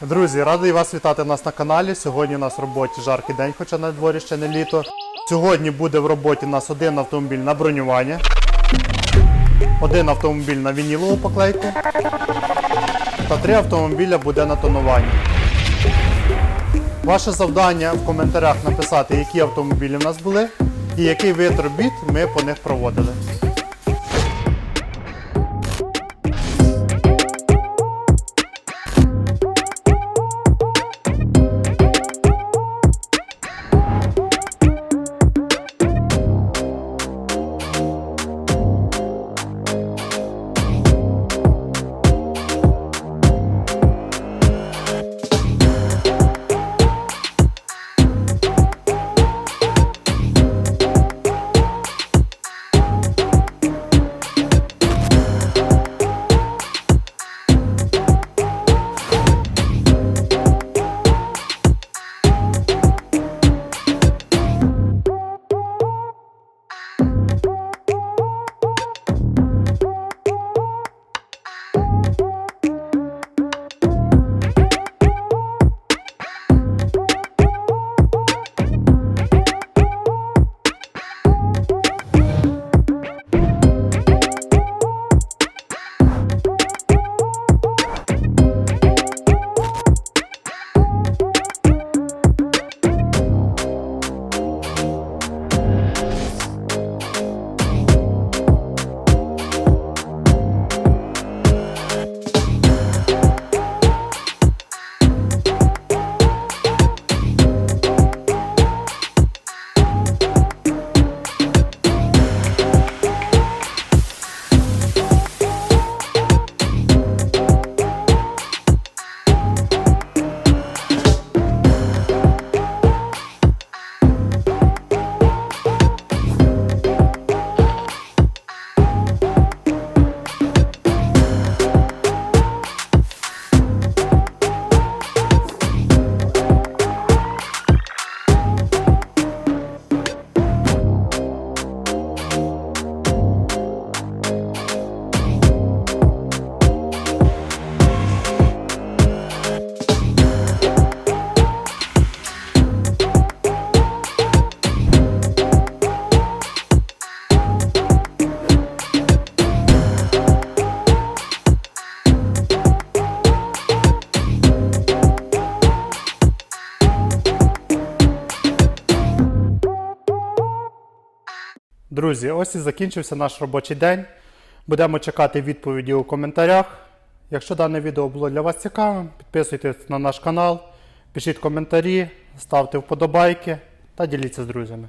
Друзі, радий вас вітати нас на каналі. Сьогодні у нас в роботі жаркий день, хоча на дворі ще не літо. Сьогодні буде в роботі у нас один автомобіль на бронювання, один автомобіль на вінілову поклейку та три автомобіля буде на тонування. Ваше завдання в коментарях написати, які автомобілі в нас були і який вид робіт ми по них проводили. Друзі, ось і закінчився наш робочий день. Будемо чекати відповіді у коментарях. Якщо дане відео було для вас цікавим, підписуйтесь на наш канал, пишіть коментарі, ставте вподобайки та діліться з друзями.